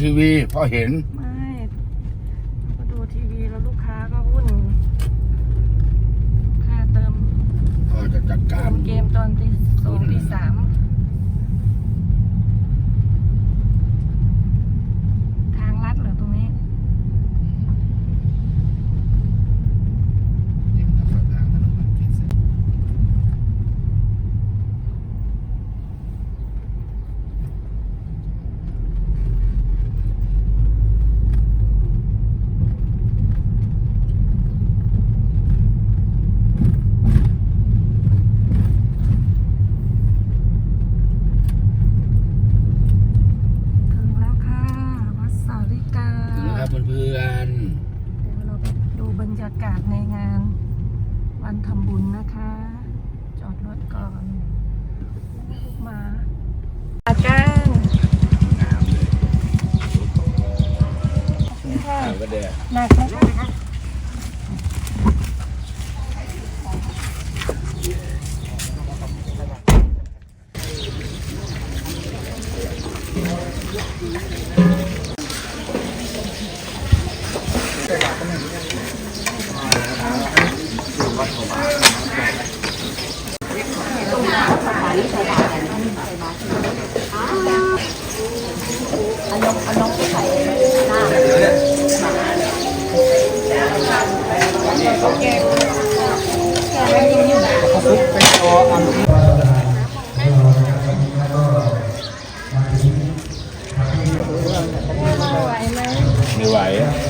ทีวีพอเห็น ไม่ก็ดูทีวีแล้วลูกค้าก็วุ่นค่าเติมก็จะจัดกาเติรเกมตอนตีสองตีสาม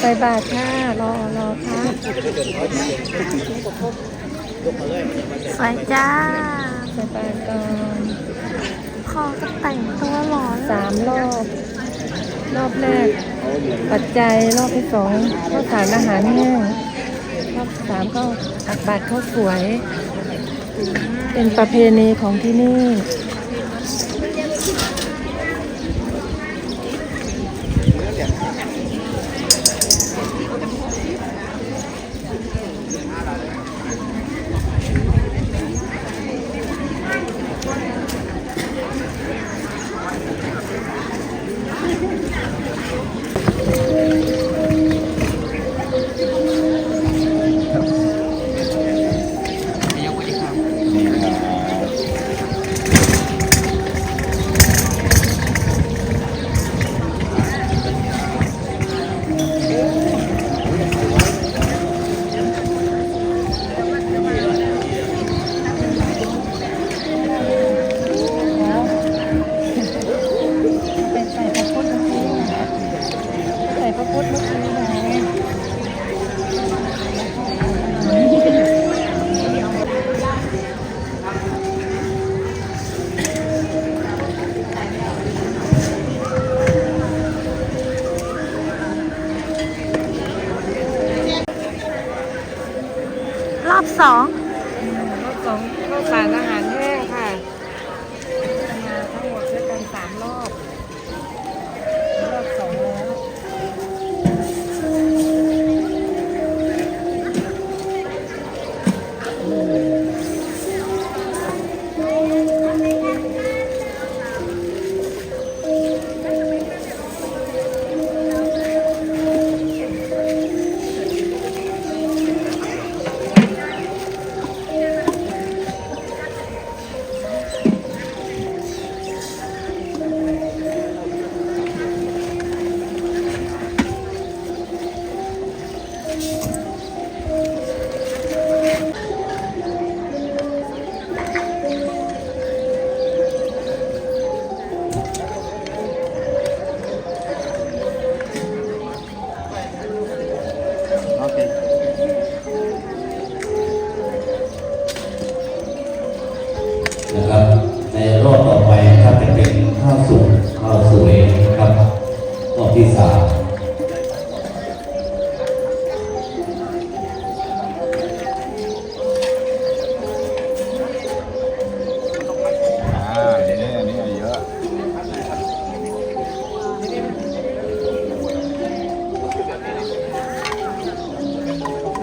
ไปบาทค่ะรอรอค่ะสวจ้าไปาทก่อนคอจะแต่งตัวหล่อสามรอบ รอบแรก ปัจจัยรอบที่สองก็าสารอาหารเนี่ยรอบสามก็อักบัาเข้าสวย เป็นประเพณีของที่นี่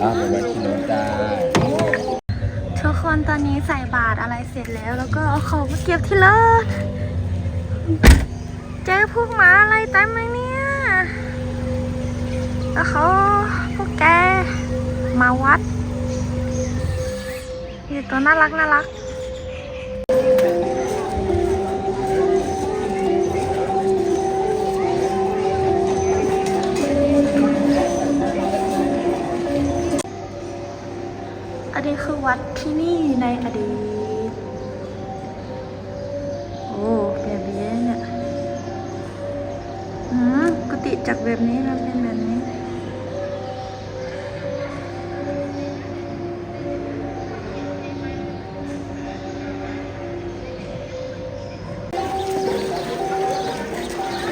อะเดี๋ยวไว้ที่โน้นจ้าทุกคนตอนนี้ใส่บาตรอะไรเสร็จแล้ว แล้วก็เอาของมาเก็บที่รถเจอพวกหมาอะไรเต็มเลยเนี่ยแล้วเขาพวกแกมาวัดยี่ตัวน่ารักน่ารัก วัดที่นี่ในอดีต โอ้แบบนี้เนี่ยอืมกุฏิจากแบบนี้มาเป็นแบบนี้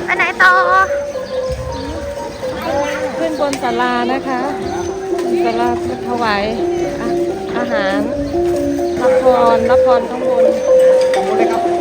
ไปไหนต่อ ขึ้นบนศาลานะคะบนศาลาถวาย อาหารรับพรรับพรข้างบน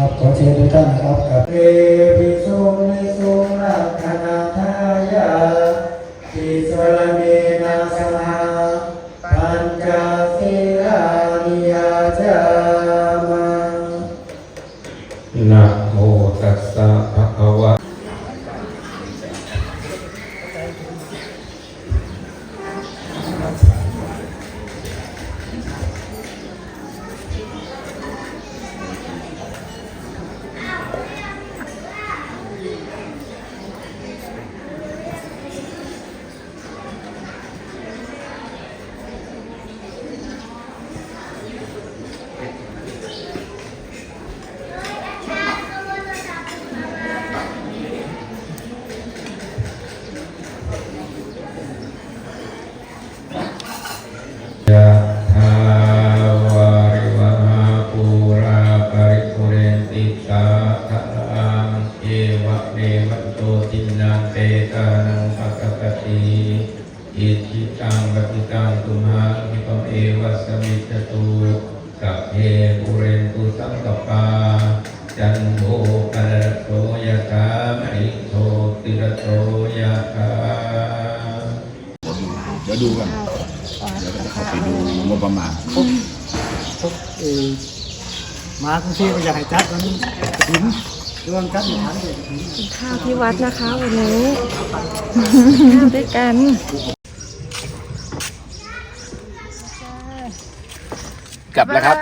ครับขอเชิญทุกท่านครับเอวิ เตตานังปัสสติอิจิตังปฏิตังตุมหังคิปะเอวะสมิจตุสัพเพปุเรนตุสังกปาจันโทปะระโตยะถามิโทติระโตยะถาเดี๋ยวดูกันเดี๋ยวก็จะเข้าไปดูงบประมาณพวกเอมากรุงเทพก็อยากให้จัดมันถึงเรื่องจัดหนังเลย กินข้าวที่วัดนะคะวันนี้ข้าวด้วยกันกลับแล้วครับ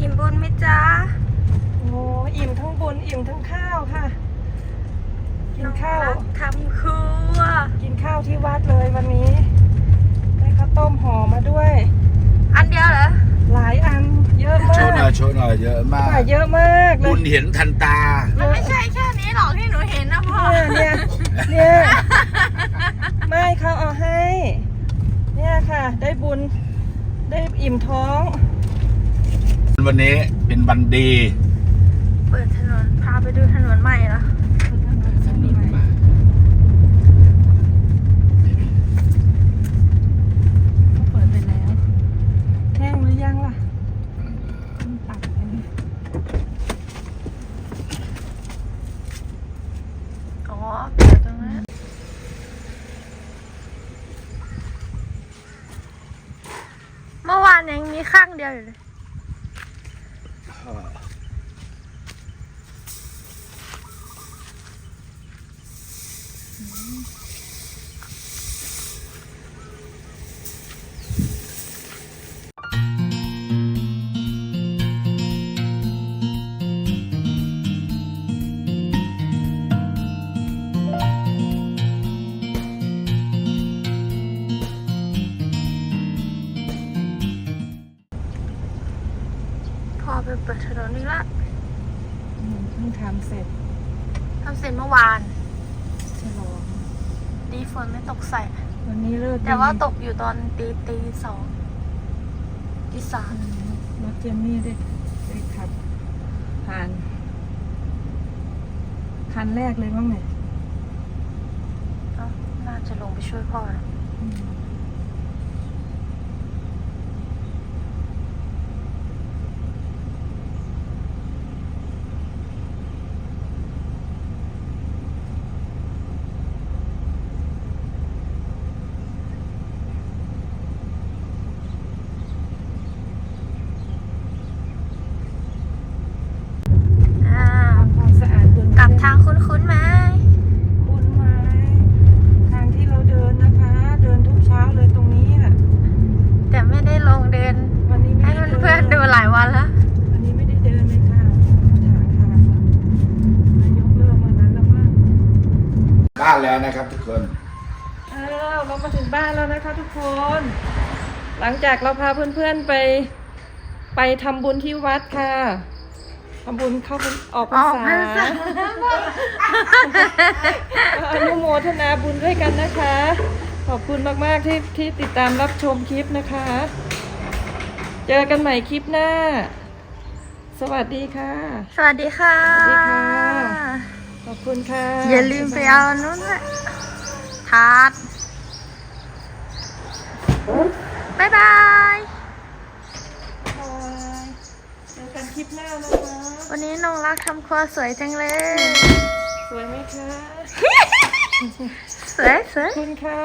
อิ่มบุญไหมจ๊ะโอ้อิ่มทั้งบุญอิ่มทั้งข้าวค่ะ กินข้าวน้องรักทำครัวกินข้าวที่วัดเลยวันนี้ ได้ข้าวต้มห่อมาด้วย อันเดียวเหรอ หลายอันเยอะโชมาว์หน่อยกโชว์หน่อยเยอะมากค่ะเยอะมากเล บุยญเห็นทันตา มันไม่ใช่แค่นี้หรอกที่หนูเห็นนะพ่อ เนี่ยเนี่ยเนี่ยไม่เขาเอาให้ เนี่ยค่ะ ได้บุญได้อิ่มท้อง วันนี้เป็นวันดี เปิดถนน พาไปดูถนนใหม่เหรอ เปิดไปแล้วแห้งหรือยังล่ะตัดอันนี้ อ๋อเปิดตรงนั้น เอวานยังมีข้างเดียวอยู่เลย เปิดถนนนี่ละอืมเพิ่งทำเสร็จทำเสร็จเมื่อวาน ฉลอง ดีฝนไม่ตกใส่ วันนี้เลิกแต่ว่าตกอยู่ตอนตีตีสองตีสามรถเจนนี่ได้ได้ขับ ผ่าน คันแรกเลยมั้งเนี่ยเอ้าน่าจะลงไปช่วยพ่อนะ อืมอ้าว ทำความสะอาดบน กลับทางคุ้นๆไหม คุ้นไม้ทางที่เราเดินนะคะ เดินทุกเช้าเลยตรงนี้น่ะ แต่ไม่ได้ลงเดิน วันนี้ไม่ ให้ ได้ เพื่อนๆดูหลายวันแล้ว วันนี้ไม่ได้เดินเลยค่ะเขาถางทางนายกเลิกมานั้นแล้วมั้ง บ้านแล้วนะครับทุกคน อ้าวเรามาถึงบ้านแล้วนะคะทุกคน ห ลังจากเราพาเพื่อนๆไปไปทำบุญที่วัดค่ะทำบุญเข้าพรรออกพรรออกษาพรรษาอนุโมทนาบุญด้วยกันนะคะ ขอบคุณมากๆที่ที่ติดตามรับชมคลิปนะคะ เจอกันใหม่คลิปหน้า สวัสดีค่ะ สวัสดีค่ะ สวัสดีค่ะ ขอบคุณค่ะ อย่าลืมไปเอานู้นด้วยทาร์ต บ๊ายบายบายเจอกันคลิปหน้านะคะวันนี้น้องรักทำครัวสวยจังเลย สวยไหมคะ สวยสวยขอบคุณค่ะ